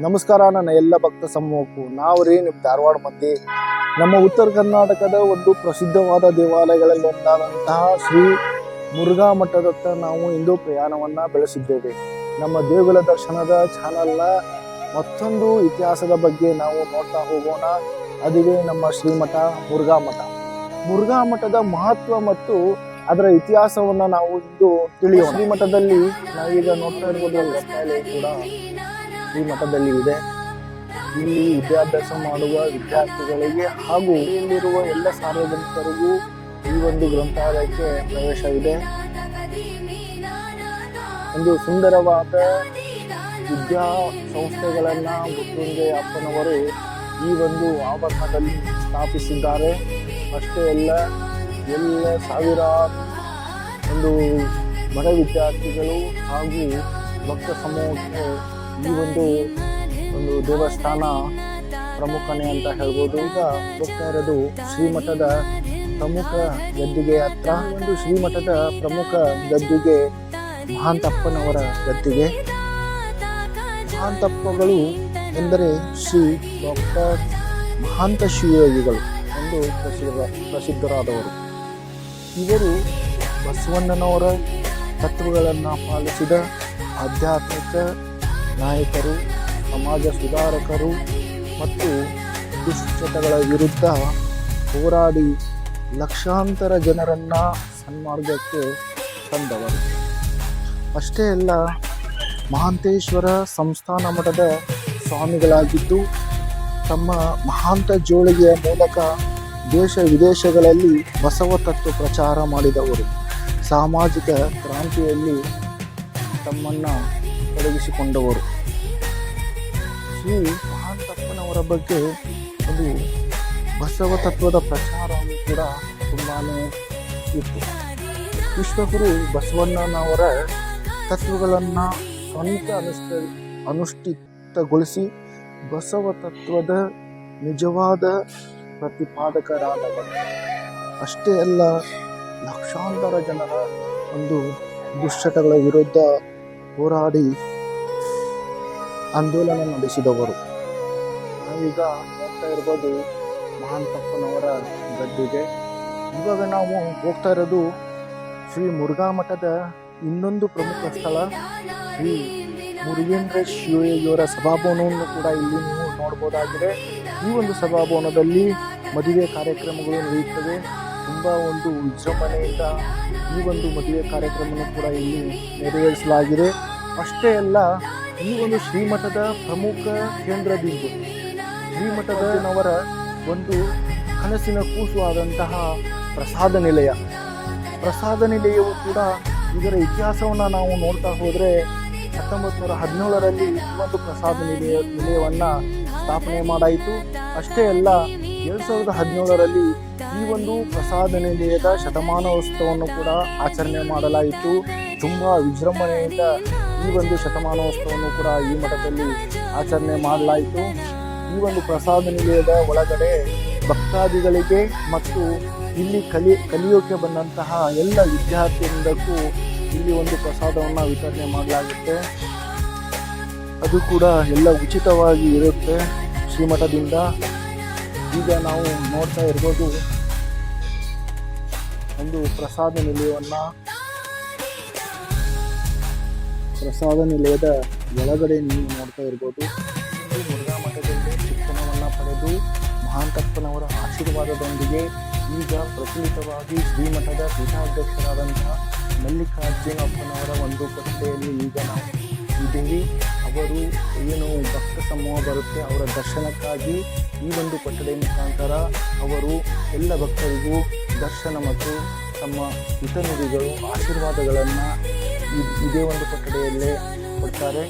ನಮಸ್ಕಾರ, ನನ್ನ ಎಲ್ಲ ಭಕ್ತ ಸಮೂಹಕ್ಕೂ. ನಾವು ರೀ, ನಿಮ್ಮ ಧಾರವಾಡ ಮಂದಿ. ನಮ್ಮ ಉತ್ತರ ಕರ್ನಾಟಕದ ಒಂದು ಪ್ರಸಿದ್ಧವಾದ ದೇವಾಲಯಗಳಲ್ಲಿ ಒಂದಾದಂತಹ ಶ್ರೀ ಮುರುಘಾ ಮಠದತ್ತ ನಾವು ಇಂದು ಪ್ರಯಾಣವನ್ನ ಬೆಳೆಸಿದ್ದೇವೆ. ನಮ್ಮ ದೇಗುಲ ದರ್ಶನದ ಚಾನಲ್ನ ಮತ್ತೊಂದು ಇತಿಹಾಸದ ಬಗ್ಗೆ ನಾವು ನೋಡ್ತಾ ಹೋಗೋಣ. ಅದುವೇ ನಮ್ಮ ಶ್ರೀಮಠ ಮುರುಘಾ ಮಠ. ಮುರುಘಾ ಮಠದ ಮಹತ್ವ ಮತ್ತು ಅದರ ಇತಿಹಾಸವನ್ನ ನಾವು ಇಂದು ತಿಳಿಯೋಣ. ಶ್ರೀಮಠದಲ್ಲಿ ನಾವೀಗ ನೋಡ್ತಾ ಇರ್ಬೋದು ಕೂಡ. ಈ ಮಠದಲ್ಲಿ ಇದೆ. ಇಲ್ಲಿ ವಿದ್ಯಾಭ್ಯಾಸ ಮಾಡುವ ವಿದ್ಯಾರ್ಥಿಗಳಿಗೆ ಹಾಗೂ ಇಲ್ಲಿರುವ ಎಲ್ಲ ಸಾರ್ವಜನಿಕರಿಗೂ ಈ ಒಂದು ಗ್ರಂಥಾಲಯಕ್ಕೆ ಪ್ರವೇಶವಿದೆ. ಒಂದು ಸುಂದರವಾದ ವಿದ್ಯಾ ಸಂಸ್ಥೆಗಳನ್ನ ಮೃತ್ಯುಂಜಯ ಅಪ್ಪನವರು ಈ ಒಂದು ಆವರಣದಲ್ಲಿ ಸ್ಥಾಪಿಸಿದ್ದಾರೆ. ಅಷ್ಟೇ ಅಲ್ಲ, ಎಲ್ಲ ಸಾವಿರಾರು ಒಂದು ಬಡ ವಿದ್ಯಾರ್ಥಿಗಳು ಹಾಗೂ ಭಕ್ತ ಸಮೂಹಕ್ಕೆ ಈ ಒಂದು ಒಂದು ದೇವಸ್ಥಾನ ಪ್ರಮುಖನೇ ಅಂತ ಹೇಳ್ಬೋದು. ಈಗ ಹೋಗ್ತಾ ಇರೋದು ಶ್ರೀಮಠದ ಪ್ರಮುಖ ಗದ್ದುಗೆ ಹತ್ರ. ಒಂದು ಶ್ರೀಮಠದ ಪ್ರಮುಖ ಗದ್ದಿಗೆ ಮಹಾಂತಪ್ಪನವರ ಗದ್ದಿಗೆ. ಮಹಾಂತಪ್ಪಗಳು ಎಂದರೆ ಶ್ರೀ ಡಾಕ್ಟರ್ ಮಹಾಂತ ಶಿವಯೋಗಿಗಳು ಎಂದು ಪ್ರಸಿದ್ಧ ಪ್ರಸಿದ್ಧರಾದವರು. ಇವರು ಬಸವಣ್ಣನವರ ತತ್ವಗಳನ್ನು ಪಾಲಿಸಿದ ಆಧ್ಯಾತ್ಮಿಕ ನಾಯಕರು, ಸಮಾಜ ಸುಧಾರಕರು ಮತ್ತು ದುಶ್ಚಟಗಳ ವಿರುದ್ಧ ಹೋರಾಡಿ ಲಕ್ಷಾಂತರ ಜನರನ್ನು ಸನ್ಮಾರ್ಗಕ್ಕೆ ತಂದವರು. ಅಷ್ಟೇ ಅಲ್ಲ, ಮಹಾಂತೇಶ್ವರ ಸಂಸ್ಥಾನ ಮಠದ ಸ್ವಾಮಿಗಳಾಗಿದ್ದು, ತಮ್ಮ ಮಹಾಂತ ಜೋಳಿಗೆಯ ಮೂಲಕ ದೇಶ ವಿದೇಶಗಳಲ್ಲಿ ಬಸವ ತತ್ವ ಪ್ರಚಾರ ಮಾಡಿದವರು. ಸಾಮಾಜಿಕ ಕ್ರಾಂತಿಯಲ್ಲಿ ತಮ್ಮನ್ನು ತೊಡಗಿಸಿಕೊಂಡವರು. ಶ್ರೀ ಮಹಾಂತಪ್ಪನವರ ಬಗ್ಗೆ ಒಂದು ಬಸವ ತತ್ವದ ಪ್ರಚಾರವು ಕೂಡ ತುಂಬಾ ಇತ್ತು. ವಿಶ್ವಗುರು ಬಸವಣ್ಣನವರ ತತ್ವಗಳನ್ನು ಸ್ವಂತ ಅನುಷ್ಠ, ಅನುಷ್ಠಿತಗೊಳಿಸಿ ಬಸವ ತತ್ವದ ನಿಜವಾದ ಪ್ರತಿಪಾದಕರಾದವರು ಅಷ್ಟೇ ಅಲ್ಲ, ಲಕ್ಷಾಂತರ ಜನರ ಒಂದು ದುಶ್ಚಟಗಳ ವಿರುದ್ಧ ಹೋರಾಡಿ ಆಂದೋಲನ ನಡೆಸಿದವರು. ನಾವೀಗ ಹೋಗ್ತಾ ಇರ್ಬೋದು ಮಹಾಂತಪ್ಪನವರ ಗದ್ದುಗೆ. ಇವಾಗ ನಾವು ಹೋಗ್ತಾ ಇರೋದು ಶ್ರೀ ಮುರುಘಾ ಮಠದ ಇನ್ನೊಂದು ಪ್ರಮುಖ ಸ್ಥಳ, ಶ್ರೀ ಮುರುಗೇಂದ್ರ ಶಿವಯ್ಯವರ ಸಭಾಭವನವನ್ನು ಕೂಡ ಇಲ್ಲಿ ನೀವು ನೋಡ್ಬೋದಾಗಿದೆ. ಈ ಒಂದು ಸಭಾಭವನದಲ್ಲಿ ಮದುವೆ ಕಾರ್ಯಕ್ರಮಗಳು ನಡೆಯುತ್ತವೆ. ತುಂಬ ಒಂದು ವಿಜೃಂಭಣೆಯಿಂದ ಈ ಒಂದು ಮದುವೆ ಕಾರ್ಯಕ್ರಮವನ್ನು ಕೂಡ ಇಲ್ಲಿ ನೆರವೇರಿಸಲಾಗಿದೆ. ಅಷ್ಟೇ ಅಲ್ಲ ಈ ಒಂದು ಶ್ರೀಮಠದ ಪ್ರಮುಖ ಕೇಂದ್ರ ಬಿಂದು. ಶ್ರೀಮಠದವರ ಒಂದು ಕನಸಿನ ಕೂಸು ಆದಂತಹ ಪ್ರಸಾದ ನಿಲಯ ಪ್ರಸಾದ ನಿಲಯವು ಕೂಡ ಇದರ ಇತಿಹಾಸವನ್ನು ನಾವು ನೋಡ್ತಾ ಹೋದರೆ ಹತ್ತೊಂಬತ್ತು ನೂರ ಹದಿನೇಳರಲ್ಲಿ ಒಂದು ಪ್ರಸಾದ ನಿಲಯ ನಿಲಯವನ್ನು ಸ್ಥಾಪನೆ ಮಾಡಾಯಿತು. ಅಷ್ಟೇ ಅಲ್ಲ, ಎರಡು ಸಾವಿರದ ಹದಿನೇಳರಲ್ಲಿ ಈ ಒಂದು ಪ್ರಸಾದ ನಿಲಯದ ಶತಮಾನೋತ್ಸವವನ್ನು ಕೂಡ ಆಚರಣೆ ಮಾಡಲಾಯಿತು. ತುಂಬ ವಿಜೃಂಭಣೆಯಿಂದ ಈ ಒಂದು ಶತಮಾನೋತ್ಸವವನ್ನು ಕೂಡ ಈ ಮಠದಲ್ಲಿ ಆಚರಣೆ ಮಾಡಲಾಯಿತು. ಈ ಒಂದು ಪ್ರಸಾದ ನಿಲಯದ ಒಳಗಡೆ ಭಕ್ತಾದಿಗಳಿಗೆ ಮತ್ತು ಇಲ್ಲಿ ಕಲಿ, ಕಲಿಯೋಕೆ ಬಂದಂತಹ ಎಲ್ಲ ವಿದ್ಯಾರ್ಥಿಯಿಂದಕ್ಕೂ ಇಲ್ಲಿ ಒಂದು ಪ್ರಸಾದವನ್ನು ವಿತರಣೆ ಮಾಡಲಾಗುತ್ತೆ. ಅದು ಕೂಡ ಎಲ್ಲ ಉಚಿತವಾಗಿ ಇರುತ್ತೆ ಶ್ರೀಮಠದಿಂದ. ಈಗ ನಾವು ನೋಡ್ತಾ ಇರ್ಬೋದು ಒಂದು ಪ್ರಸಾದ ನಿಲಯವನ್ನು ಪ್ರಸಾದ ನಿಲಯದ ಒಳಗಡೆ ನೀವು ನೋಡ್ತಾ ಇರ್ಬೋದು. ಮುರುಘಾ ಮಠದಲ್ಲಿ ಶಿಕ್ಷಣವನ್ನು ಪಡೆದು ಮಹಾಂತಪ್ಪನವರ ಆಶೀರ್ವಾದದೊಂದಿಗೆ ಈಗ ಪ್ರಚಲಿತವಾಗಿ ಶ್ರೀಮಠದ ಪೀಠಾಧ್ಯಕ್ಷರಾದಂತಹ ಮಲ್ಲಿಕಾರ್ಜುನಪ್ಪನವರ ಒಂದು ಕೊಠಡಿಯಲ್ಲಿ ಈಗ ನಾವು ಇದ್ದೀವಿ. ಅವರು ಏನು ಭಕ್ತ ಸಮೂಹ ಬರುತ್ತೆ ಅವರ ದರ್ಶನಕ್ಕಾಗಿ ಈ ಒಂದು ಕೊಠಡಿ ಮುಖಾಂತರ ಅವರು ಎಲ್ಲ ಭಕ್ತರಿಗೂ ದರ್ಶನ ಮತ್ತು ತಮ್ಮ ಹಿತನುಡಿಗಳು ಆಶೀರ್ವಾದಗಳನ್ನು ಇದೇ ಒಂದು ಕೊಠಡಿಯಲ್ಲೇ ಕೊಡ್ತಾರೆ.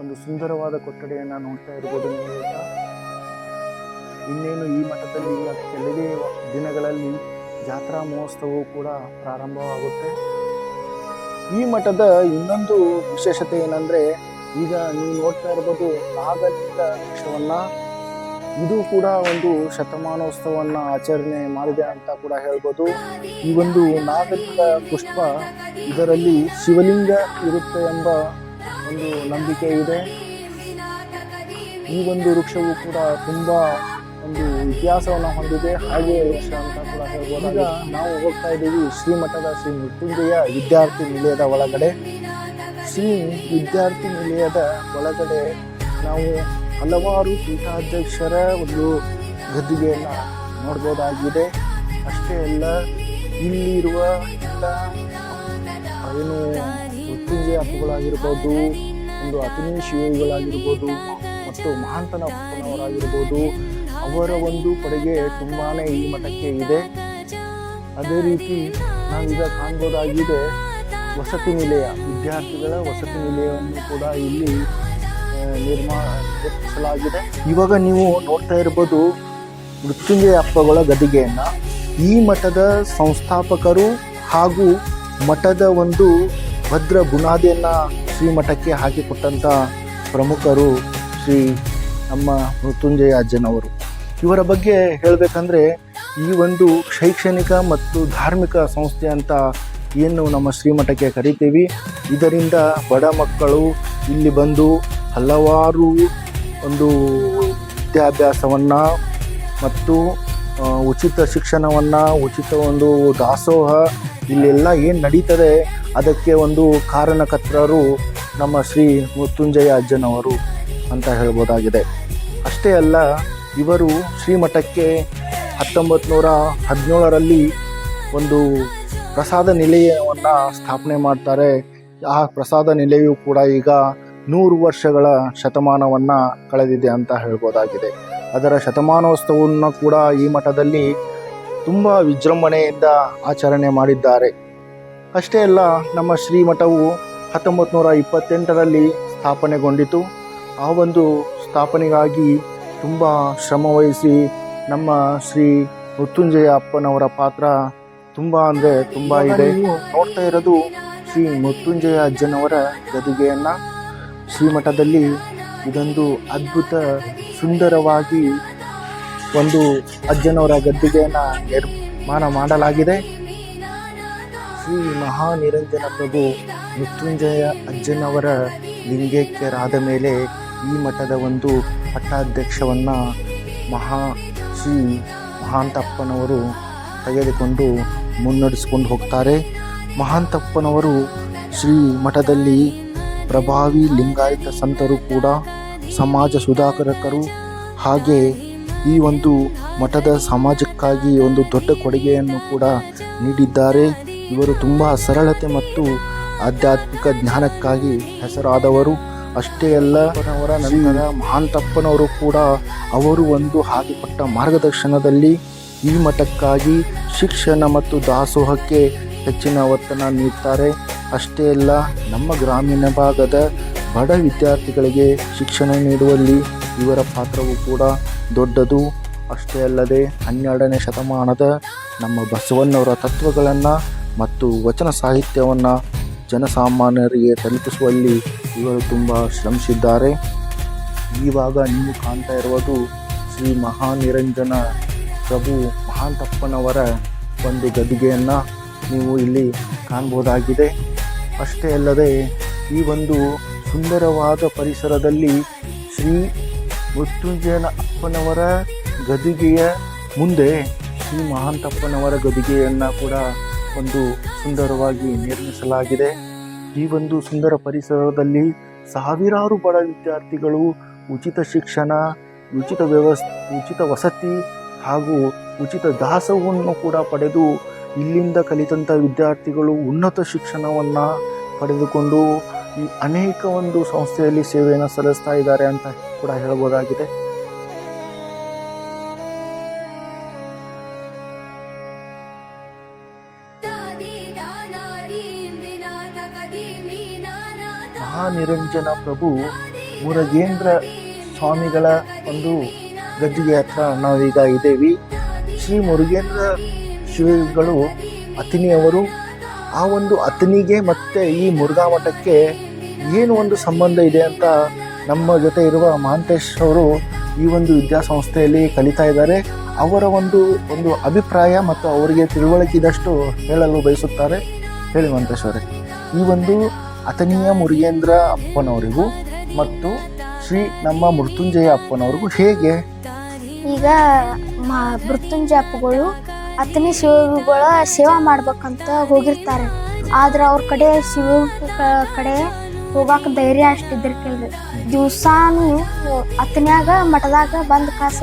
ಒಂದು ಸುಂದರವಾದ ಕೊಠಡಿಯನ್ನು ನೋಡ್ತಾ ಇರ್ಬೋದು ಇನ್ನೇನು ಈ ಮಠದಲ್ಲಿ ಕೆಲವೇ ದಿನಗಳಲ್ಲಿ ಜಾತ್ರಾ ಮಹೋತ್ಸವವು ಕೂಡ ಪ್ರಾರಂಭವಾಗುತ್ತೆ. ಈ ಮಠದ ಇನ್ನೊಂದು ವಿಶೇಷತೆ ಏನಂದ್ರೆ, ಈಗ ನೀವು ನೋಡ್ತಾ ಇರ್ಬೋದು ನಾಗಲಿಂಗ ವೃಕ್ಷವನ್ನ ಇದು ಕೂಡ ಒಂದು ಶತಮಾನೋತ್ಸವವನ್ನು ಆಚರಣೆ ಮಾಡಿದೆ ಅಂತ ಕೂಡ ಹೇಳ್ಬೋದು. ಈ ಒಂದು ನಾಗರಿಕ ಪುಷ್ಪ ಇದರಲ್ಲಿ ಶಿವಲಿಂಗ ಇರುತ್ತೆ ಎಂಬ ಒಂದು ನಂಬಿಕೆ ಇದೆ. ಈ ಒಂದು ವೃಕ್ಷವು ಕೂಡ ತುಂಬ ಒಂದು ಇತಿಹಾಸವನ್ನು ಹೊಂದಿದೆ. ಹಾಗೆ ವೃಕ್ಷ ಅಂತ ಕೂಡ ಹೇಳ್ಬೋದು. ಈಗ ನಾವು ಹೋಗ್ತಾ ಇದ್ದೀವಿ ಶ್ರೀಮಠದ ಶ್ರೀ ಮೃತ್ಯುಂಜಯ ವಿದ್ಯಾರ್ಥಿ ನಿಲಯದ ಒಳಗಡೆ. ಶ್ರೀ ವಿದ್ಯಾರ್ಥಿ ನಿಲಯದ ಒಳಗಡೆ ನಾವು ಹಲವಾರು ಪೀಠಾಧ್ಯಕ್ಷರ ಒಂದು ಗದ್ದುಗೆಯನ್ನು ನೋಡ್ಬೋದಾಗಿದೆ. ಅಷ್ಟೇ ಅಲ್ಲ, ಇಲ್ಲಿರುವ ಎಲ್ಲ ಏನು ಮೃತ್ಯುಂಜಯ ಹಬ್ಬಗಳಾಗಿರ್ಬೋದು ಒಂದು ಅತಿನಿ ಶಿವಗಳಾಗಿರ್ಬೋದು ಮತ್ತು ಮಹಾಂತನ ಅಪ್ಪನವರಾಗಿರ್ಬೋದು ಅವರ ಒಂದು ಕೊಡುಗೆ ತುಂಬಾ ಈ ಮಠಕ್ಕೆ ಇದೆ. ಅದೇ ರೀತಿ ನಾವೀಗ ಕಾಣ್ಬೋದಾಗಿದೆ, ವಸತಿ ನಿಲಯ. ವಿದ್ಯಾರ್ಥಿಗಳ ವಸತಿ ನಿಲಯವನ್ನು ಕೂಡ ಇಲ್ಲಿ ಆ, ನಿರ್ಮಾಣ ನಿರ್ಮಿಸಲಾಗಿದೆ ಇವಾಗ ನೀವು ನೋಡ್ತಾ ಇರ್ಬೋದು ಮೃತ್ಯುಂಜಯ ಅಪ್ಪಗಳ ಗದಿಗೆಯನ್ನು. ಈ ಮಠದ ಸಂಸ್ಥಾಪಕರು ಹಾಗೂ ಮಠದ ಒಂದು ಭದ್ರ ಬುನಾದಿಯನ್ನ ಶ್ರೀಮಠಕ್ಕೆ ಹಾಕಿಕೊಟ್ಟಂಥ ಪ್ರಮುಖರು ಶ್ರೀ ನಮ್ಮ ಮೃತ್ಯುಂಜಯ ಅಜ್ಜನವರು. ಇವರ ಬಗ್ಗೆ ಹೇಳಬೇಕಂದ್ರೆ ಈ ಒಂದು ಶೈಕ್ಷಣಿಕ ಮತ್ತು ಧಾರ್ಮಿಕ ಸಂಸ್ಥೆ ಅಂತ ಏನು ನಮ್ಮ ಶ್ರೀಮಠಕ್ಕೆ ಕರಿತೀವಿ. ಇದರಿಂದ ಬಡ ಮಕ್ಕಳು ಇಲ್ಲಿ ಬಂದು ಹಲವಾರು ಒಂದು ವಿದ್ಯಾಭ್ಯಾಸವನ್ನು ಮತ್ತು ಉಚಿತ ಶಿಕ್ಷಣವನ್ನು, ಉಚಿತ ಒಂದು ದಾಸೋಹ ಇಲ್ಲೆಲ್ಲ ಏನು ನಡೀತದೆ ಅದಕ್ಕೆ ಒಂದು ಕಾರಣಕರ್ತರು ನಮ್ಮ ಶ್ರೀ ಮೃತ್ಯುಂಜಯ ಅಜ್ಜನವರು ಅಂತ ಹೇಳ್ಬೋದಾಗಿದೆ. ಅಷ್ಟೇ ಅಲ್ಲ, ಇವರು ಶ್ರೀಮಠಕ್ಕೆ ಹತ್ತೊಂಬತ್ತು ನೂರ ಹದಿನೇಳರಲ್ಲಿ ಒಂದು ಪ್ರಸಾದ ನಿಲಯವನ್ನು ಸ್ಥಾಪನೆ ಮಾಡ್ತಾರೆ. ಆ ಪ್ರಸಾದ ನಿಲಯವು ಕೂಡ ಈಗ ನೂರು ವರ್ಷಗಳ ಶತಮಾನವನ್ನು ಕಳೆದಿದೆ ಅಂತ ಹೇಳ್ಬೋದಾಗಿದೆ. ಅದರ ಶತಮಾನೋತ್ಸವವನ್ನು ಕೂಡ ಈ ಮಠದಲ್ಲಿ ತುಂಬ ವಿಜೃಂಭಣೆಯಿಂದ ಆಚರಣೆ ಮಾಡಿದ್ದಾರೆ. ಅಷ್ಟೇ ಅಲ್ಲ, ನಮ್ಮ ಶ್ರೀಮಠವು ಹತ್ತೊಂಬತ್ತು ನೂರ ಇಪ್ಪತ್ತೆಂಟರಲ್ಲಿ ಸ್ಥಾಪನೆಗೊಂಡಿತು. ಆ ಒಂದು ಸ್ಥಾಪನೆಗಾಗಿ ತುಂಬ ಶ್ರಮವಹಿಸಿ ನಮ್ಮ ಶ್ರೀ ಮೃತ್ಯುಂಜಯ ಅಪ್ಪನವರ ಪಾತ್ರ ತುಂಬ ಅಂದರೆ ತುಂಬ ಇದೆ. ನೋಡ್ತಾ ಇರೋದು ಶ್ರೀ ಮೃತ್ಯುಂಜಯ ಅಜ್ಜನವರ ಗದಿಗೆಯನ್ನು. ಶ್ರೀಮಠದಲ್ಲಿ ಇದೊಂದು ಅದ್ಭುತ ಸುಂದರವಾಗಿ ಒಂದು ಅಜ್ಜನವರ ಗದ್ದಿಗೆಯನ್ನು ನಿರ್ಮಾಣ ಮಾಡಲಾಗಿದೆ. ಶ್ರೀ ಮಹಾನಿರಂಜನ ಪ್ರಭು ಮೃತ್ಯುಂಜಯ ಅಜ್ಜನವರ ಲಿಂಗೈಕ್ಯರಾದ ಮೇಲೆ ಈ ಮಠದ ಒಂದು ಪಟ್ಟಾಧ್ಯಕ್ಷವನ್ನು ಮಹಾ ಶ್ರೀ ಮಹಾಂತಪ್ಪನವರು ತೆಗೆದುಕೊಂಡು ಮುನ್ನಡೆಸ್ಕೊಂಡು ಹೋಗ್ತಾರೆ. ಮಹಾಂತಪ್ಪನವರು ಶ್ರೀ ಮಠದಲ್ಲಿ ಪ್ರಭಾವಿ ಲಿಂಗಾಯತ ಸಂತರು ಕೂಡ ಸಮಾಜ ಸುಧಾಕರಕರು ಹಾಗೆ ಈ ಒಂದು ಮಠದ ಸಮಾಜಕ್ಕಾಗಿ ಒಂದು ದೊಡ್ಡ ಕೊಡುಗೆಯನ್ನು ಕೂಡ ನೀಡಿದ್ದಾರೆ. ಇವರು ತುಂಬ ಸರಳತೆ ಮತ್ತು ಆಧ್ಯಾತ್ಮಿಕ ಜ್ಞಾನಕ್ಕಾಗಿ ಹೆಸರಾದವರು. ಅಷ್ಟೇ ಅಲ್ಲ ಅವರ ನಂತರ ಮಹಾಂತಪ್ಪನವರು ಕೂಡ ಅವರು ಒಂದು ಹಾಕಿಕೊಟ್ಟ ಮಾರ್ಗದರ್ಶನದಲ್ಲಿ ಈ ಮಠಕ್ಕಾಗಿ ಶಿಕ್ಷಣ ಮತ್ತು ದಾಸೋಹಕ್ಕೆ ಹೆಚ್ಚಿನ ಒತ್ತನ್ನು ನೀಡ್ತಾರೆ. ಅಷ್ಟೇ ಅಲ್ಲ, ನಮ್ಮ ಗ್ರಾಮೀಣ ಭಾಗದ ಬಡ ವಿದ್ಯಾರ್ಥಿಗಳಿಗೆ ಶಿಕ್ಷಣ ನೀಡುವಲ್ಲಿ ಇವರ ಪಾತ್ರವು ಕೂಡ ದೊಡ್ಡದು. ಅಷ್ಟೇ ಅಲ್ಲದೆ, ಹನ್ನೆರಡನೇ ಶತಮಾನದ ನಮ್ಮ ಬಸವಣ್ಣವರ ತತ್ವಗಳನ್ನು ಮತ್ತು ವಚನ ಸಾಹಿತ್ಯವನ್ನು ಜನಸಾಮಾನ್ಯರಿಗೆ ತಲುಪಿಸುವಲ್ಲಿ ಇವರು ತುಂಬ ಶ್ರಮಿಸಿದ್ದಾರೆ. ಈವಾಗ ನೀವು ಕಾಣ್ತಾ ಇರುವುದು ಶ್ರೀ ಮಹಾನಿರಂಜನ ಪ್ರಭು ಮಹಾಂತಪ್ಪನವರ ಒಂದು ಗದಿಗೆಯನ್ನು ನೀವು ಇಲ್ಲಿ ಕಾಣ್ಬೋದಾಗಿದೆ. ಅಷ್ಟೇ ಅಲ್ಲದೆ ಈ ಒಂದು ಸುಂದರವಾದ ಪರಿಸರದಲ್ಲಿ ಶ್ರೀ ಮೃತ್ಯುಂಜಯನ ಅಪ್ಪನವರ ಗದಿಗೆಯ ಮುಂದೆ ಶ್ರೀ ಮಹಾಂತಪ್ಪನವರ ಗದಿಗೆಯನ್ನು ಕೂಡ ಒಂದು ಸುಂದರವಾಗಿ ನಿರ್ಮಿಸಲಾಗಿದೆ. ಈ ಒಂದು ಸುಂದರ ಪರಿಸರದಲ್ಲಿ ಸಾವಿರಾರು ಬಡ ವಿದ್ಯಾರ್ಥಿಗಳು ಉಚಿತ ಶಿಕ್ಷಣ, ಉಚಿತ ವ್ಯವಸ್ಥೆ, ಉಚಿತ ವಸತಿ ಹಾಗೂ ಉಚಿತ ದಾಸವನ್ನು ಕೂಡ ಪಡೆದು ಇಲ್ಲಿಂದ ಕಲಿತಂಥ ವಿದ್ಯಾರ್ಥಿಗಳು ಉನ್ನತ ಶಿಕ್ಷಣವನ್ನು ಪಡೆದುಕೊಂಡು ಈ ಅನೇಕ ಒಂದು ಸಂಸ್ಥೆಯಲ್ಲಿ ಸೇವೆಯನ್ನು ಸಲ್ಲಿಸ್ತಾ ಇದ್ದಾರೆ ಅಂತ ಕೂಡ ಹೇಳ್ಬೋದಾಗಿದೆ. ಮಹಾನಿರಂಜನ ಪ್ರಭು ಮುರಗೇಂದ್ರ ಸ್ವಾಮಿಗಳ ಒಂದು ಗದ್ದಿಗೆ ಹತ್ರ ನಾವೀಗ ಇದ್ದೇವೆ. ಶ್ರೀ ಮುರುಗೇಂದ್ರ ಶ್ರೀಗಳು ಅತಿನಿಯವರು ಆ ಒಂದು ಅತನಿಗೆ ಮತ್ತು ಈ ಮುರುಘಾ ಮಠಕ್ಕೆ ಏನು ಒಂದು ಸಂಬಂಧ ಇದೆ ಅಂತ ನಮ್ಮ ಜೊತೆ ಇರುವ ಮಹಾಂತೇಶ್ ಅವರು ಈ ಒಂದು ವಿದ್ಯಾಸಂಸ್ಥೆಯಲ್ಲಿ ಕಲಿತಾ ಇದ್ದಾರೆ. ಅವರ ಒಂದು ಒಂದು ಅಭಿಪ್ರಾಯ ಮತ್ತು ಅವರಿಗೆ ತಿಳುವಳಿಕಿದಷ್ಟು ಹೇಳಲು ಬಯಸುತ್ತಾರೆ. ಹೇಳಿ ಮಂತೇಶ್ವರಿ ಈ ಒಂದು ಅಥನೀಯ ಮುರುಗೇಂದ್ರ ಅಪ್ಪನವರಿಗೂ ಮತ್ತು ಶ್ರೀ ನಮ್ಮ ಮೃತ್ಯುಂಜಯ ಅಪ್ಪನವರಿಗೂ ಹೇಗೆ? ಈಗ ಮೃತ್ಯುಂಜಯ ಅಪ್ಪಗಳು ಅತನಿ ಶಿವಗಳ ಸೇವಾ ಮಾಡ್ಬೇಕಂತ ಹೋಗಿರ್ತಾರೆ. ಆದ್ರೆ ಅವ್ರ ಕಡೆ ಶಿವ ಕಡೆ ಹೋಗಾಕ ಧೈರ್ಯ ಅಷ್ಟಿದ್ದಿರ್ಕಿಲ್ರಿ ದಿವ್ಸಾನು ಅತನ್ಯಾಗ ಮಠದಾಗ ಬಂದ ಕಾಸ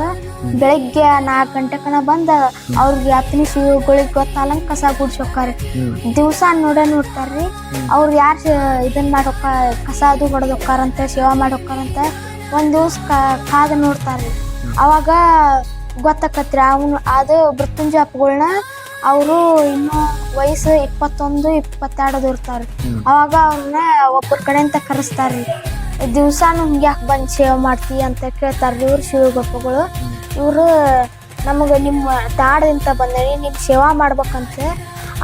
ಬೆಳಿಗ್ಗೆ ನಾಲ್ಕು ಗಂಟೆಕನ ಬಂದ ಅವ್ರಿಗೆ ಅತ್ತನಿ ಶಿವಗಳಿಗೆ ಗೊತ್ತಾಲಂಗ ಕಸ ಗುಡ್ಸಿ ಹೋಗ್ತಾರೆ ದಿವ್ಸ ನೋಡೇ ನೋಡ್ತಾರ್ರಿ, ಅವ್ರು ಯಾರು ಇದನ್ನ ಮಾಡೋಕ ಕಸ ಅದು ಹೊಡೆದು ಸೇವಾ ಮಾಡಿ ಹೋಕ್ಕಾರಂತ ಒಂದ್ ದಿವ್ಸ ಕಾದ ನೋಡ್ತಾರ್ರಿ. ಅವಾಗ ಗೊತ್ತಾಕತ್ರಿ. ಅವನು ಅದು ಮೃತ್ಯುಂಜಯ ಅಪ್ಪಗಳನ್ನ ಅವರು ಇನ್ನು ವಯಸ್ಸು ಇಪ್ಪತ್ತೊಂದು ಇಪ್ಪತ್ತೆರಡು ಇರ್ತಾರೆ ಅವಾಗ ಅವ್ರನ್ನ ಒಬ್ಬರ ಕಡೆಯಿಂದ ಕರೆಸ್ತಾರ್ರಿ. ದಿವ್ಸಾನು ಹಿಂಗ್ಯಾಕೆ ಬಂದು ಸೇವೆ ಮಾಡ್ತಿ ಅಂತ ಕೇಳ್ತಾರ್ರಿ ಇವ್ರು ಶಿವಗಪ್ಪಗಳು ಇವರು ನಮಗೆ ನಿಮ್ಮ ದಾಡದಿಂದ ಬಂದೇವಿ ನಿಮ್ಮ ಸೇವಾ ಮಾಡ್ಬೇಕಂತ.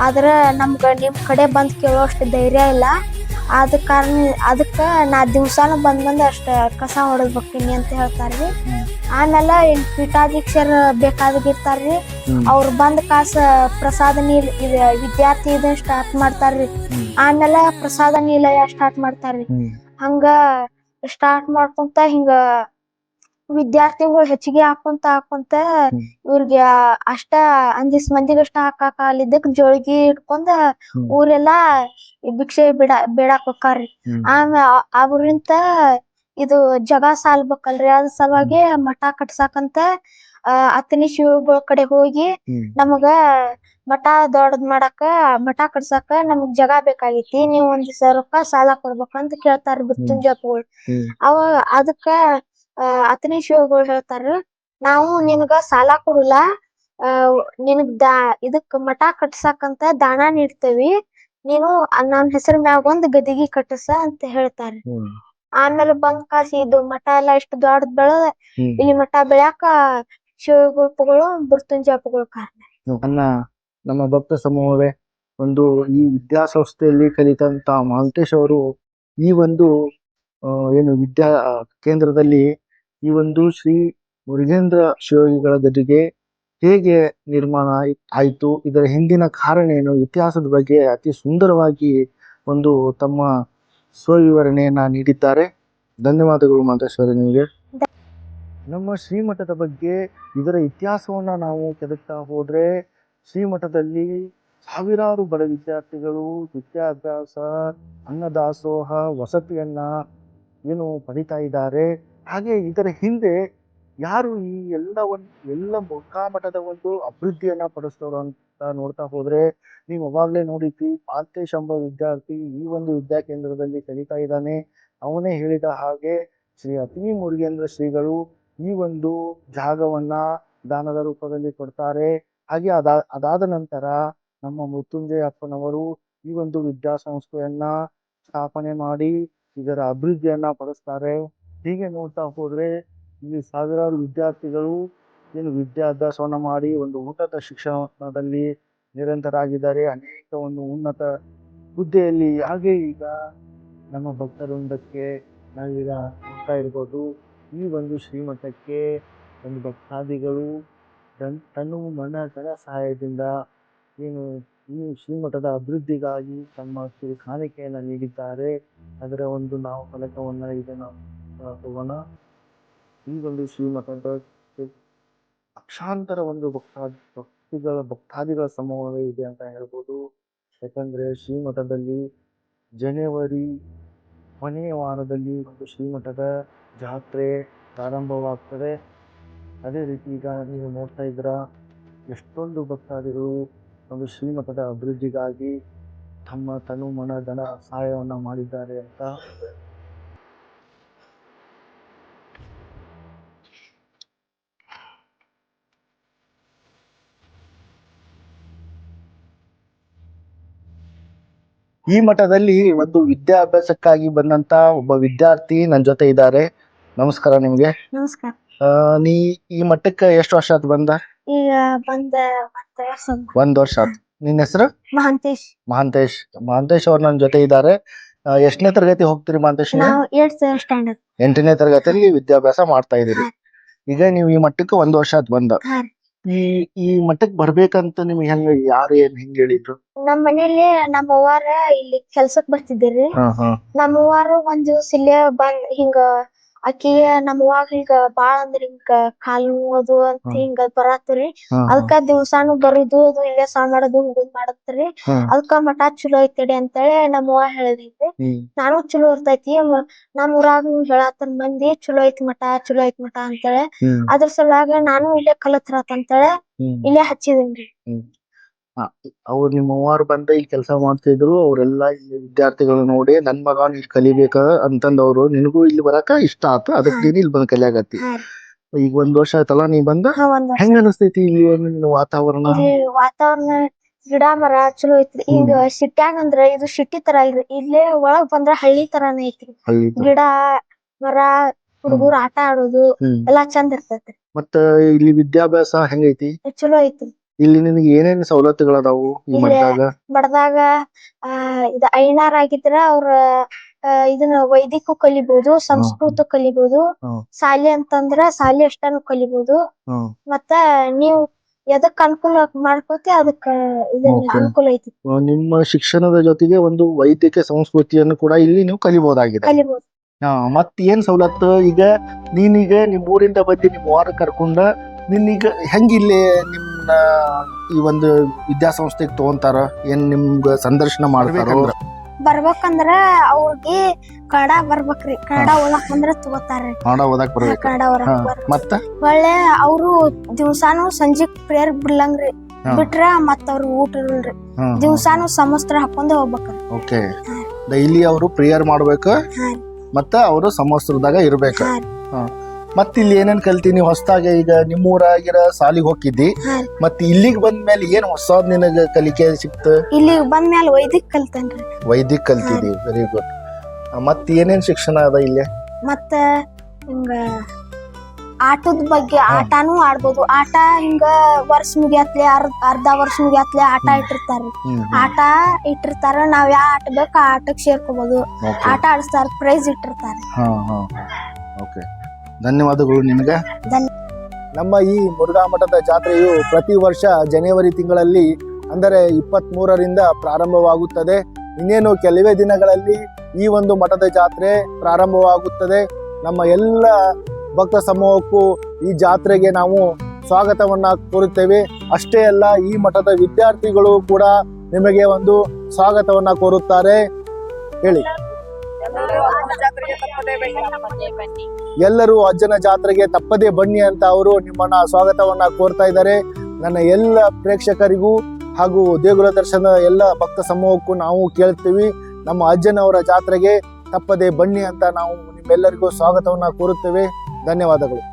ಆದ್ರೆ ನಮ್ಗೆ ನಿಮ್ಮ ಕಡೆ ಬಂದು ಕೇಳೋಷ್ಟು ಧೈರ್ಯ ಇಲ್ಲ. ಆದ ಕಾರಣ ಅದಕ್ಕೆ ನಾ ದಿವ್ಸಾನು ಬಂದು ಬಂದು ಅಷ್ಟು ಕಸ ಹೊಡೆದ್ಬೇಕೀನಿ ಬರ್ತೀನಿ ಅಂತ ಹೇಳ್ತಾರ್ರಿ. ಆಮೇಲೆ ಇಲ್ಲಿ ಪೀಠಾಧ್ಯಕ್ಷರ ಬೇಕಾಗಿರ್ತಾರ್ರಿ ಅವ್ರು ಬಂದ್ ಕಾಸ ಪ್ರಸಾದ ನೀಲ್ ವಿದ್ಯಾರ್ಥಿ ಇದನ್ನ ಸ್ಟಾರ್ಟ್ ಮಾಡ್ತಾರ್ರಿ. ಆಮೇಲೆ ಪ್ರಸಾದ ನಿಲಯ ಸ್ಟಾರ್ಟ್ ಮಾಡ್ತಾರ್ರಿ. ಹಂಗ ಸ್ಟಾರ್ಟ್ ಮಾಡ್ಕೊಂತ ಹಿಂಗ ವಿದ್ಯಾರ್ಥಿಗಳು ಹೆಚ್ಚಿಗೆ ಹಾಕೊಂತ ಹಾಕೊಂತ. ಇವ್ರಿಗೆ ಅಷ್ಟ ಅಂದಿಸ್ ಮಂದಿಗೆ ಅಷ್ಟ ಹಾಕಾಕ ಅಲ್ಲಿದ್ದಕ್ ಜೋಳಿಗೆ ಇಟ್ಕೊಂಡ. ಊರೆಲ್ಲಾ ಭಿಕ್ಷೆ ಬಿಡ ಬೇಡಾಕ್ ಹೋಕಾರ್ರಿ ಆಮೇಲೆ ಅವ್ರಿಂತ ಇದು ಜಗ ಸಾಲ್ಬೇಕಲ್ರಿ? ಅದ್ರ ಸಲುವಾಗಿ ಮಠ ಕಟ್ಸಾಕಂತ ಅಹ್ ಅತನಿ ಶಿವಗಳ ಕಡೆ ಹೋಗಿ ನಮಗ ಮಠ ದೊಡ್ಡದ್ ಮಾಡಾಕ ಮಠ ಕಟ್ಸಾಕ ನಮಗ್ ಜಗ ಬೇಕಾಗೈತಿ ನೀವ್ ಒಂದ್ ಸಾವಿರ ರೊಕ್ಕ ಸಾಲ ಕೊಡ್ಬೇಕಂತ ಕೇಳ್ತಾರ ಮೃತ್ಯುಂಜಯಪ್ಪಗಳು ಅವ ಅದಕ್ಕ ಅಹ್ ಅತನಿ ಶಿವಗಳು ಹೇಳ್ತಾರ ನಾವು ನಿನಗ ಸಾಲ ಕೊಡಲ್ಲ ಆ ನಿನಗ್ ದಾ ಇದಕ್ ಮಠ ಕಟ್ಸಾಕಂತ ದಾನ ನೀಡ್ತೇವಿ. ನೀನು ನನ್ನ ಹೆಸರ ಮ್ಯಾಗ ಒಂದ್ ಗದಿಗಿ ಕಟ್ಟಸ ಅಂತ ಹೇಳ್ತಾರ ಆಮೇಲೆ ಬಂದ್ ಕಾಸಿ ಇದು ಮಠ ಎಲ್ಲ ಎಷ್ಟು ದೊಡ್ಡದ್ ಬೆಳೆದ. ಇಲ್ಲಿ ಮಠ ಬೆಳ್ಯಾಕ ಮೃತ್ಯುಂಜಯ ಮೃತ್ಯುಂಜಯಪ್ಪಗಳು ಕಾರಣ. ನನ್ನ ನಮ್ಮ ಭಕ್ತ ಸಮೂಹವೇ ಒಂದು ಈ ವಿದ್ಯಾಸಂಸ್ಥೆಯಲ್ಲಿ ಕಲಿತಂತ ಮಾಲ್ತೇಶ್ ಅವರು ಈ ಒಂದು ಆ, ಏನು ವಿದ್ಯಾ ಕೇಂದ್ರದಲ್ಲಿ ಈ ಒಂದು ಶ್ರೀ ಮುರುಗೇಂದ್ರ ಶಿವಯೋಗಿಗಳ ಗದಿಗೆ ಹೇಗೆ ನಿರ್ಮಾಣ ಆಯ್ತು ಇದರ ಹಿಂದಿನ ಕಾರಣ ಏನು ಇತಿಹಾಸದ ಬಗ್ಗೆ ಅತಿ ಸುಂದರವಾಗಿ ಒಂದು ತಮ್ಮ ಸ್ವವಿವರಣೆಯನ್ನ ನೀಡಿದ್ದಾರೆ. ಧನ್ಯವಾದಗಳು ಮಾತೇಶ್ವರಿ ನಿಮಗೆ. ನಮ್ಮ ಶ್ರೀಮಠದ ಬಗ್ಗೆ ಇದರ ಇತಿಹಾಸವನ್ನ ನಾವು ಕೆದಕ್ತಾ ಹೋದ್ರೆ, ಶ್ರೀಮಠದಲ್ಲಿ ಸಾವಿರಾರು ಬಡ ವಿದ್ಯಾರ್ಥಿಗಳು ವಿದ್ಯಾಭ್ಯಾಸ, ಅನ್ನದಾಸೋಹ, ವಸತಿಯನ್ನ ಏನು ಪಡಿತಾ ಇದ್ದಾರೆ. ಹಾಗೆ ಇದರ ಹಿಂದೆ ಯಾರು ಈ ಎಲ್ಲ ಒಂದು ಎಲ್ಲ ಮುಖಾಮಠದ ಒಂದು ಅಭಿವೃದ್ಧಿಯನ್ನ ಪಡಿಸ್ತವ್ರು ಅಂತ ನೋಡ್ತಾ ಹೋದ್ರೆ ನೀವು ಅವಾಗ್ಲೇ ನೋಡಿದ್ವಿ ಮಾಂತೇಶ್ ಎಂಬ ವಿದ್ಯಾರ್ಥಿ ಈ ಒಂದು ವಿದ್ಯಾ ಕೇಂದ್ರದಲ್ಲಿ ಕಲಿತಾ ಇದ್ದಾನೆ. ಅವನೇ ಹೇಳಿದ ಹಾಗೆ ಶ್ರೀ ಅತಿನಿ ಮುರುಗೇಂದ್ರ ಶ್ರೀಗಳು ಈ ಒಂದು ಜಾಗವನ್ನ ದಾನದ ರೂಪದಲ್ಲಿ ಕೊಡ್ತಾರೆ. ಹಾಗೆ ಅದಾ, ಅದಾದ ನಂತರ ನಮ್ಮ ಮೃತ್ಯುಂಜಯ ಅಪ್ಪನವರು ಈ ಒಂದು ವಿದ್ಯಾಸಂಸ್ಥೆಯನ್ನ ಸ್ಥಾಪನೆ ಮಾಡಿ ಇದರ ಅಭಿವೃದ್ಧಿಯನ್ನ ಪಡಿಸ್ತಾರೆ. ಹೀಗೆ ನೋಡ್ತಾ ಹೋದ್ರೆ ಇಲ್ಲಿ ಸಾವಿರಾರು ವಿದ್ಯಾರ್ಥಿಗಳು ಏನು ವಿದ್ಯಾಭ್ಯಾಸವನ್ನ ಮಾಡಿ ಒಂದು ಉನ್ನತ ಶಿಕ್ಷಣದಲ್ಲಿ ನಿರಂತರಾಗಿದ್ದಾರೆ. ಅನೇಕ ಒಂದು ಉನ್ನತ ಹುದ್ದೆಯಲ್ಲಿ. ಹಾಗೆ ಈಗ ನಮ್ಮ ಭಕ್ತರೊಂದಕ್ಕೆ ನಾವೀಗ ನೋಡ್ತಾ ಇರ್ಬೋದು. ಈ ಒಂದು ಶ್ರೀಮಠಕ್ಕೆ ಒಂದು ಭಕ್ತಾದಿಗಳು ತನ್, ತನು ಮನ ಸಹಾಯದಿಂದ ಏನು ಈ ಶ್ರೀಮಠದ ಅಭಿವೃದ್ಧಿಗಾಗಿ ತಮ್ಮ ಕಿರು ಕಾಣಿಕೆಯನ್ನು ನೀಡಿದ್ದಾರೆ. ಅದರ ಒಂದು ನಾವು ಫಲಕವನ್ನು ಈಗ ನಾವು ಹೋಗೋಣ ಈ ಒಂದು ಶ್ರೀಮಠದ ಲಕ್ಷಾಂತರ ಒಂದು ಭಕ್ತಾದಿ ಭಕ್ತಿಗಳ, ಭಕ್ತಾದಿಗಳ ಸಮೂಹವೇ ಇದೆ ಅಂತ ಹೇಳ್ಬೋದು. ಯಾಕಂದ್ರೆ ಶ್ರೀಮಠದಲ್ಲಿ ಜನವರಿ ಕೊನೆಯ ವಾರದಲ್ಲಿ ಒಂದು ಶ್ರೀಮಠದ ಜಾತ್ರೆ ಪ್ರಾರಂಭವಾಗ್ತದೆ. ಅದೇ ರೀತಿ ಈಗ ನೀವು ನೋಡ್ತಾ ಇದ್ದೀರಾ, ಎಷ್ಟೊಂದು ಭಕ್ತಾದಿಗಳು ಒಂದು ಶ್ರೀಮಠದ ಅಭಿವೃದ್ಧಿಗಾಗಿ ತಮ್ಮ ತನು ಮನ ಧನ ಸಹಾಯವನ್ನು ಮಾಡಿದ್ದಾರೆ ಅಂತ ಈ ಮಠದಲ್ಲಿ ಒಂದು ವಿದ್ಯಾಭ್ಯಾಸಕ್ಕಾಗಿ ಬಂದಂತ ಒಬ್ಬ ವಿದ್ಯಾರ್ಥಿ ನನ್ನ ಜೊತೆ ಇದ್ದಾರೆ. ನಮಸ್ಕಾರ ನಿಮ್ಗೆ. ನಮಸ್ಕಾರ. ಆ, ನೀ ಈ ಮಠಕ್ಕೆ ಎಷ್ಟು ವರ್ಷ ಆಯ್ತು ಬಂದ? ಈಗ ಬಂದ ಒಂದ್ ವರ್ಷ ಆತ್. ಒಂದ್ ವರ್ಷ ಆಯ್ತು ನಿನ್ನ ಹೆಸರು? ಮಹಾಂತೇಶ್. ಮಹಾಂತೇಶ್. ಮಹಾಂತೇಶ್ ಅವ್ರು ನನ್ನ ಜೊತೆ ಇದ್ದಾರೆ. ಎಷ್ಟನೇ ತರಗತಿ ಹೋಗ್ತೀರಿ ಮಹಾಂತೇಶ್ ನೀವು? ನಾವು ಏಟ್ ಸ್ಟ್ಯಾಂಡರ್ಡ್. ಎಂಟನೇ ತರಗತಿಯಲ್ಲಿ ವಿದ್ಯಾಭ್ಯಾಸ ಮಾಡ್ತಾ ಇದೀರಿ ಈಗ ನೀವು ಈ ಮಟ್ಟಕ್ಕೆ ಒಂದ್ ವರ್ಷ ಆತ್ ಬಂದ. ಹಾ. ಈ ಈ ಮಟ್ಟಕ್ ಬರ್ಬೇಕಂತ ನಿಮ್ಗೆ ಹೆಂಗ ಯಾರು ಏನ್ ಹೆಂಗ್ ಹೇಳಿದ್ರು? ನಮ್ ಮನೇಲಿ ನಮ್ಮ ಅವ್ವಾರ ಇಲ್ಲಿ ಕೆಲ್ಸಕ್ ಬರ್ತಿದ್ದೀರಿ ಹಾ ಹಾ. ನಮ್ಮ ಅವ್ವಾರು ಒಂದ್ ದಿವ್ಸ ಇಲ್ಲೇ ಬಂದ್ ಹಿಂಗ ಆಕಿಗೆ ನಮ್ಮವ್ವಾಗ ಹಿಂಗ ಬಾಳ ಅಂದ್ರ ಹಿಂಗ ಕಾಲ್ ನೋವು ಅಂತ. ಹಿಂಗ ಬರಾತ್ರಿ. ಅದ್ಕ ಅದಕ್ಕ ದಿವ್ಸಾನು ಬರುದು ಅದು ಇಲ್ಲೇ ಸ್ನಾನ ಮಾಡೋದು ಹಿಂಗ್ ಮಾಡತ್ರಿ. ಅದ್ಕ ಅದಕ್ಕ ಮಠ ಚಲೋ ಐತಡಿ ಅಂತೇಳಿ ನಮ್ಮವ್ವ ಹೇಳಿದ್ರಿ. ನಾನು ಚಲೋ ಇರ್ತೈತಿ ನಮ್ಮ ನಮ್ ಊರಾಗ ಹೇಳತ್ತನ್ ಮಂದಿ ಚಲೋ ಐತಿ ಮಠ ಚಲೋ ಐತಿ ಮಠ ಅಂತೇಳಿ. ಅದ್ರ ಸಲುವಾಗ ನಾನು ಇಲ್ಲೇ ಕಲತ್ರತ್ ಅಂತೇಳಿ ಇಲ್ಲೇ ಹಚ್ಚಿದೇನ್ರಿ. ಅವ್ರು ನಿಮ್ಮ ಅವ್ವಾರು ಬಂದ ಈ ಕೆಲಸ ಮಾಡ್ತಿದ್ರು ಅವರೆಲ್ಲ ಇಲ್ಲಿ ವಿದ್ಯಾರ್ಥಿಗಳು ನೋಡಿ ನನ್ ಮಗ ಇಲ್ಲಿ ಕಲಿಬೇಕ ಅಂತಂದ್ ಅವ್ರು ನಿನಗೂ ಇಲ್ಲಿ ಬರಾಕ ಇಷ್ಟ ಆತ ಅದಕ್ಕೆ ನೀನ್ ಇಲ್ಲಿ ಬಂದ್ ಕಲಿಯಾಗತ್ತಿ ಹಾ. ಈಗ ಒಂದ್ ವರ್ಷ ಆಯ್ತಲ್ಲ ನೀ ಬಂದ? ಹಾ ಒಂದ್ ವರ್ಷ. ಹೆಂಗ ಅನಸ್ತೈತಿ ಇಲ್ಲಿ ನಿನ್ನ ವಾತಾವರಣ? ಇಲ್ಲಿ ವಾತಾವರಣ ಗಿಡ ಮರ ಚಲೋ ಐತ್ರಿ. ಈಗ ಸಿಟ್ಯಾಗ ಅಂದ್ರ ಇದು ಸಿಟಿ ತರ ಇಲ್ರಿ. ಇಲ್ಲೇ ಒಳಗ್ ಬಂದ್ರ ಹಳ್ಳಿ ತರಾನೇ ಐತ್ರಿ. ಹಳ್ಳಿ ತರ. ಗಿಡ ಮರ ಹುಡುಗರು ಆಟ ಆಡೋದು ಹ್ಮ್. ಎಲ್ಲಾ ಚಂದ ಇರ್ತೈತ್ರಿ. ಮತ್ತ ಇಲ್ಲಿ ವಿದ್ಯಾಭ್ಯಾಸ ಹೆಂಗೈತಿ? ಚಲೋ ಐತ್ರಿ. ಇಲ್ಲಿ ನಿನಗೆ ಏನೇನ್ ಸವಲತ್ತುಗಳದಾವು ಈ ಇಲ್ಲಿ ಮಠದಾಗ? ಬಡದಾಗ ಆ ಇದ ಐನಾರ್ ಆಗಿದ್ರ ಅವ್ರ ಆ, ಇದನ್ನ ವೈದಿಕ ಕಲಿಬಹುದು ಸಂಸ್ಕೃತ ಕಲಿಬಹುದು ಸಾಲಿ ಶಾಲಿ ಅಂತಂದ್ರ ಶಾಲಿ ಅಷ್ಟನು ಕಲಿಬಹುದು ಹ್ಮ್ ಮತ್ತ ನೀವು ಎದಕ್ ಅನುಕೂಲ ಮಾಡ್ಕೋತಿ ಅದಕ್ಕ ಇದನ್ನ Okay. ಅನುಕೂಲ ಐತಿ. ಆ, ನಿಮ್ಮ ಶಿಕ್ಷಣದ ಜೊತೆಗೆ ಒಂದು ವೈದ್ಯಕೀಯ ಸಂಸ್ಕೃತಿಯನ್ನು ಕೂಡ ಇಲ್ಲಿ ನೀವು ಕಲಿಬಹುದಾಗಿದೆ ಕಲಿಬಹುದು ಹಾ ಮತ್ ಏನ್ ಸವಲತ್ತು? ಈಗ ನೀನೀಗ ನಿಮ್ ಊರಿಂದ ಬಂದು ನಿಮ್ ವಾರ ಕರ್ಕೊಂಡ ನಿನ್ನೀಗ ಹೆಂಗಿಲ್ಲಿ ನಿಮ್ನ ಈ ಒಂದು ವಿದ್ಯಾಸಂಸ್ಥೆಗೆ ತಗೊಂತಾರ ಏನ್ ನಿಮ್ಗ ಸಂದರ್ಶನ ಮಾಡ್ತಾರ? ಬರ್ಬೇಕಂದ್ರ. ಅವ್ರಿಗೆ ಕನ್ನಡ ಬರ್ಬೇಕ್ರಿ. ಕನ್ನಡ ಓದಕ್ ಬಂದ್ರ ತಗೋತಾರ್ರಿ. ಕನ್ನಡ ಓದಾಕ್ ಬರ್ಬೇಕು. ಕನ್ನಡ ಓದಕ್ ಹಾ. ಬರ್ಬೇಕು. ಮತ್ತ? ಒಳ್ಳೆ ಅವ್ರು ದಿವ್ಸಾನು ಸಂಜೆ ಪ್ರೇಯರ್ ಬಿಡ್ಲಂಗ್ರಿ. ಹಾ. ಬಿಟ್ರ ಮತ್ತ ಅವ್ರ ಊಟ ಇರಲ್ರಿ. ದಿವ್ಸಾನು ಸಮಸ್ತ್ರ ಹಾಕೊಂಡ್ ಹೋಗ್ಬೇಕ್ರಿ. ಓಕೆ. ಡೈಲಿ ಅವರು ಪ್ರೇಯರ್ ಮಾಡ್ಬೇಕು ಹಾ. ಮತ್ತ ಅವರು ಸಮವಸ್ತ್ರದಾಗ ಇರ್ಬೇಕು. ಹಾ. ಮತ್ ಇಲ್ಲಿ ಏನೇನ್ ಕಲ್ತೀನಿ ಹೊಸದಾಗಿ ಈಗ ನಿಮ್ಮ ಊರಾಗಿರ ಸಾಲಿಗೆ ಹೋಗಿದ್ದಿ. ಮತ್ತೆ ಮತ್ ಇಲ್ಲಿಗೆ ಬಂದ್ಮೇಲೆ ಏನ್ ಹೊಸದ್ ನಿನಗ ಕಲಿಕೆ ಸಿಕ್ತ? ಇಲ್ಲಿ ಮೇಲೆ ವೈದಿಕ್ ಕಲ್ತೇನ್ರಿ ವೈದಿಕ್ ಕಲ್ತಿದಿ ವೆರಿ ಗುಡ್ ಮತ್ತೆ ಏನೇನ್ ಶಿಕ್ಷಣ ಅದ ಇಲ್ಲಿ? ಮತ್ತ ಹಿಂಗ ಆಟದ ಬಗ್ಗೆ ಆಟಾನು ಆಡ್ಬೋದು. ಆಟ ಹಿಂಗ ವರ್ಷ ಮುಗಿಯತ್ಲೆ ಅರ್ಧ ವರ್ಷ ಮುಗಿಯತ್ಲೆ ಆಟ ಇಟ್ಟಿರ್ತಾರ ಆಟ ಇಟ್ಟಿರ್ತಾರ ನಾವ್ ಯಾವ ಆಟ ಬೇಕು ಆ ಆಟಕ್ ಸೇರ್ಕೋಬಹುದು ಆಟ ಆಡಿಸ್ತಾರ ಪ್ರೈಸ್ ಇಟ್ಟಿರ್ತಾರ ಹಾ ಹಾ ಓಕೆ ಧನ್ಯವಾದಗಳು ನಿಮಗೆ. ನಮ್ಮ ಈ ಮುರುಘಾ ಮಠದ ಜಾತ್ರೆಯು ಪ್ರತಿ ವರ್ಷ ಜನವರಿ ತಿಂಗಳಲ್ಲಿ ಅಂದರೆ ಇಪ್ಪತ್ತ್ ಮೂರರಿಂದ ಪ್ರಾರಂಭವಾಗುತ್ತದೆ. ಇನ್ನೇನು ಕೆಲವೇ ದಿನಗಳಲ್ಲಿ ಈ ಒಂದು ಮಠದ ಜಾತ್ರೆ ಪ್ರಾರಂಭವಾಗುತ್ತದೆ. ನಮ್ಮ ಎಲ್ಲ ಭಕ್ತ ಸಮೂಹಕ್ಕೂ ಈ ಜಾತ್ರೆಗೆ ನಾವು ಸ್ವಾಗತವನ್ನು ಕೋರುತ್ತೇವೆ. ಅಷ್ಟೇ ಅಲ್ಲ ಈ ಮಠದ ವಿದ್ಯಾರ್ಥಿಗಳು ಕೂಡ ನಿಮಗೆ ಒಂದು ಸ್ವಾಗತವನ್ನು ಕೋರುತ್ತಾರೆ. ಹೇಳಿ. ಎಲ್ಲರೂ ಅಜ್ಜನ ಜಾತ್ರೆಗೆ ತಪ್ಪದೇ ಬನ್ನಿ ಅಂತ ಅವರು ನಿಮ್ಮನ್ನ ಸ್ವಾಗತವನ್ನ ಕೋರ್ತಾ ಇದ್ದಾರೆ. ನನ್ನ ಎಲ್ಲ ಪ್ರೇಕ್ಷಕರಿಗೂ ಹಾಗೂ ದೇಗುಲ ದರ್ಶನ ಎಲ್ಲ ಭಕ್ತ ಸಮೂಹಕ್ಕೂ ನಾವು ಕೇಳ್ತೀವಿ. ನಮ್ಮ ಅಜ್ಜನವರ ಜಾತ್ರೆಗೆ ತಪ್ಪದೇ ಬನ್ನಿ ಅಂತ ನಾವು ನಿಮ್ಮೆಲ್ಲರಿಗೂ ಸ್ವಾಗತವನ್ನ ಕೋರುತ್ತೇವೆ. ಧನ್ಯವಾದಗಳು.